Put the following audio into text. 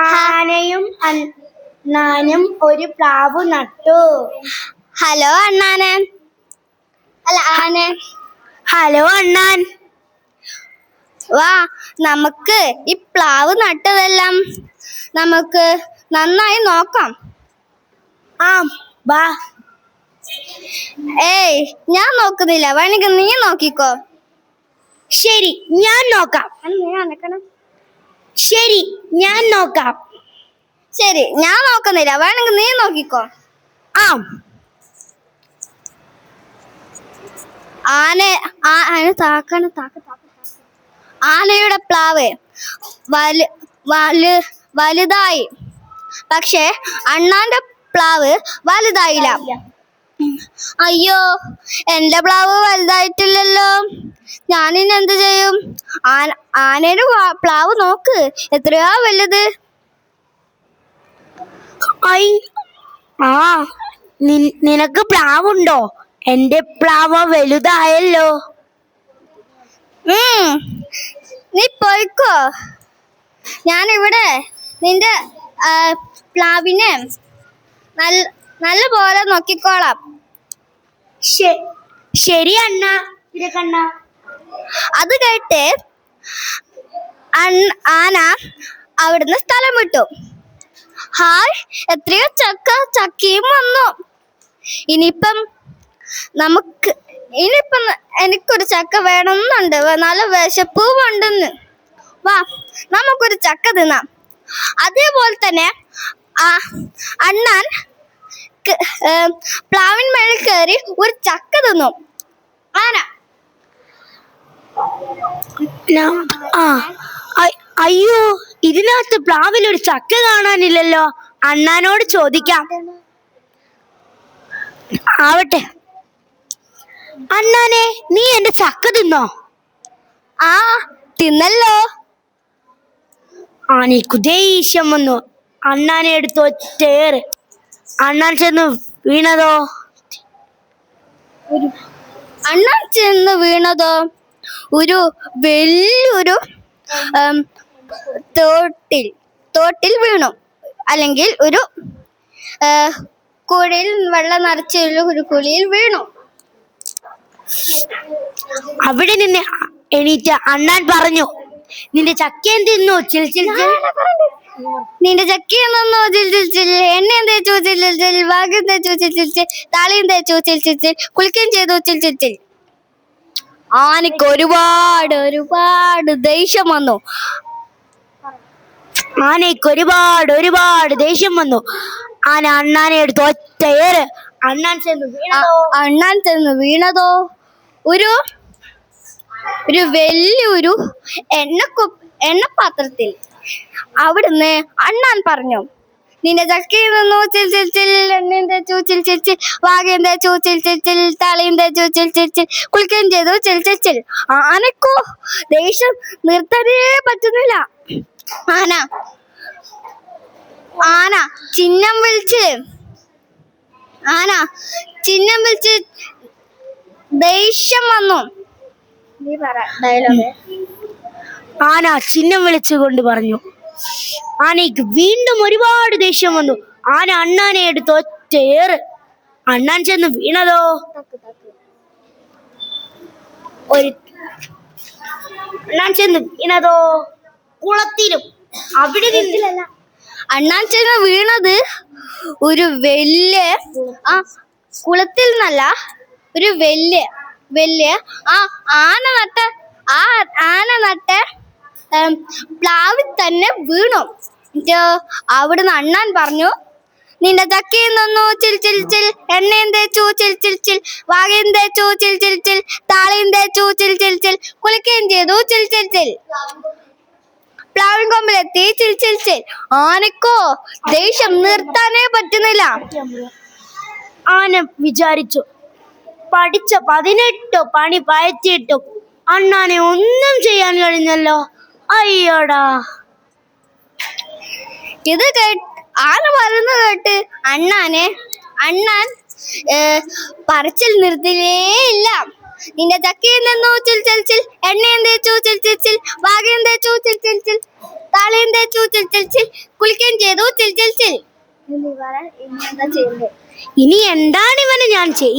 ആനയും അണ്ണാനും ഒരു പ്ലാവ് നട്ടു. ഹലോ അണ്ണാനെ. അല്ല ആനെ. ഹലോ അണ്ണാൻ. വാ നമുക്ക് ഈ പ്ലാവ് നട്ടതെല്ലാം നമുക്ക് നന്നായി നോക്കാം. ആ വാ. ഏയ് ഞാൻ നോക്കുന്നില്ല. വേണമെങ്കിൽ നീ നോക്കിക്കോ. ശരി ഞാൻ നോക്കാം. ശരി ഞാൻ നോക്കാം. ശരി ഞാൻ നോക്കുന്നില്ല. വേണമെങ്കിൽ നീ നോക്കിക്കോ. ആ. ആന ആന താക്കാണ് താക്ക താക്ക, താക്ക. ആനയുടെ പ്ലാവ് വലു വലു വലുതായി. പക്ഷേ അണ്ണാന്റെ പ്ലാവ് വലുതായില്ല. അയ്യോ എന്റെ പ്ലാവ് വലുതായിട്ടില്ലല്ലോ. ഞാനിനി എന്ത് ചെയ്യും? ആന ആനയുടെ പ്ലാവ് നോക്ക് എത്രയാ വലുത്? ഐ ആ നിനക്ക് പ്ലാവുണ്ടോ? എന്റെ പ്ലാവ് വലുതായല്ലോ. നീ പോയിക്കോ. ഞാനിവിടെ നിന്റെ പ്ലാവിനെ നല്ല നല്ല പോലെ നോക്കിക്കോളാം ശരി അണ്ണ ഇരക്കണ്ണ അത് കേട്ട് ആന അവിടുന്ന് സ്ഥലം വിട്ടു ഹായ് എത്രയോ ചക്ക ചക്കയും വന്നു. ഇനിയിപ്പം നമുക്ക് ഇനിയിപ്പം എനിക്കൊരു ചക്ക വേണമെന്നുണ്ട്. നല്ല വിശപ്പും ഉണ്ടെന്ന് വാ നമുക്കൊരു ചക്ക തിന്നാം. അതേപോലെ തന്നെ ആ അണ്ണാൻ ഏം, പ്ലാവിന്മേൽ കയറി ഒരു ചക്ക തിന്നു. ആന. അയ്യോ ഇതിനകത്ത് പ്ലാവിൽ ഒരു ചക്ക കാണാനില്ലല്ലോ. അണ്ണാനോട് ചോദിക്കാം. ആവട്ടെ. അണ്ണാനെ നീ എന്റെ ചക്ക തിന്നോ? ആ തിന്നല്ലോ. ആനയ്ക്കു ദേഷ്യം വന്നു. അണ്ണാനെ എടുത്ത് ഒറ്റേറ് അണ്ണാൻ ചെന്ന് വീണതോ? അണ്ണാൻ ചെന്ന് വീണതോ? ഒരു വലിയൊരു തോട്ടിൽ തോട്ടിൽ വീണു. അല്ലെങ്കിൽ ഒരു കുഴിയിൽ വെള്ളം നിറച്ചുള്ള ഒരു കുഴിയിൽ വീണു. അവിടെ നിന്ന് എണീറ്റ അണ്ണാൻ പറഞ്ഞു നിന്റെ ചക്കയും തിന്നു ചിൽ ചിൽ ചിൽ. നിന്റെ ചക്കി എന്നോ ചിൽ ചിൽ. ചിൽ എണ്ണയും തേച്ചു താളിയും കുളിക്കുകയും ചെയ്തു ആനക്ക് ഒരുപാട് ഒരുപാട് ദേഷ്യം വന്നു. ആനയ്ക്ക് ഒരുപാട് ഒരുപാട് ദേഷ്യം വന്നു. ആന അണ്ണാനെ എടുത്ത് ഒറ്റയേറ് അണ്ണാൻ ചെന്ന് അണ്ണാൻ ചെന്ന് വീണതോ? ഒരു ഒരു വലിയൊരു എണ്ണക്കു എണ്ണപാത്രത്തിൽ അവിടുന്ന് അണ്ണാൻ പറഞ്ഞു നിന്റെ ചക്കയിൽ നിന്നു ചിൽ ചിൽ ചിൽ എണ്ണിന്റെ ചൂച്ചിൽ ചിൽ ചിൽ ചിൽ വാകയും തേച്ചു ചിൽ ചിൽ ചിൽ ചിൽ ചിൽ കുളിക്കുകയും ചെയ്തു ചിൽ ചിൽ ചിൽ. ആനക്കോ ദേഷ്യം നിർത്തനേ പറ്റുന്നില്ല. ആന ആന ചിഹ്നം വിളിച്ച് ആന ചിഹ്നം വിളിച്ച് ദേഷ്യം വന്നു. നീ പറ ഡയലോഗ് ആന ചിഹ്നം വിളിച്ചുകൊണ്ട് പറഞ്ഞു ആനയ്ക്ക് വീണ്ടും ഒരുപാട് ദേഷ്യം വന്നു. ആന അണ്ണാനെ എടുത്ത് ഒറ്റയേറ് അണ്ണാൻ ചെന്ന് വീണതോ? ഒരു അണ്ണാൻ ചെന്ന് വീണതോ? കുളത്തിലും. അവിടെ നിന്നില്ല അണ്ണാൻ ചെന്ന് വീണത് ഒരു വലിയ ആ കുളത്തിൽ നിന്നല്ല ഒരു വലിയ വലിയ ആ ആന നട്ട ആ ആന നട്ട പ്ലാവിൽ തന്നെ വീണു എന്നിട്ട് അവിടുന്ന് അണ്ണാൻ പറഞ്ഞു നിന്റെ ചക്കയിൽ നിന്നു ചിൽ ചിൽ ചിൽ എണ്ണയും തേച്ചു ചിൽ ചിൽ ചിൽ വാകയും തേച്ചു ചിൽ ചിൽ ചിൽ താളിയും തേച്ചു ചിൽ ചിൽ ചിൽ കുളിക്കുകയും ചെയ്തു ചിൽ ചിൽ ചിൽ പ്ലാവിൻ കൊമ്പിലെത്തി ചിൽ ചിൽ ചിൽ ആനക്കോ ദേഷ്യം നിർത്താനേ പറ്റുന്നില്ല ആന വിചാരിച്ചു പഠിച്ച പതിനെട്ടോ പണി പയറ്റിയിട്ടും അണ്ണാനെ ഒന്നും ചെയ്യാൻ കഴിഞ്ഞല്ലോ അയ്യോടാ. ഇത് കേട്ട് ആന പറയുന്നത് കേട്ട് അണ്ണാനെ അണ്ണാൻ പറച്ചിൽ നിർത്തിലേ ഇല്ല. നിന്റെ ചക്കയിൽ നിന്നു ചിൽ ചിൽ ചിൽ എണ്ണയും തേച്ചു ചിൽ ചിൽ ചിൽ ഭാഗ്യം തേച്ചു ചിൽ ചിൽ ചിൽ താളിയും തേച്ചു ചിൽ ചിൽ ചിൽ കുളിക്കുകയും ചെയ്തു ചിൽ ചിൽ ചിൽ. ഇനി എന്താണ് ഇവന് ഞാൻ ചെയ്യ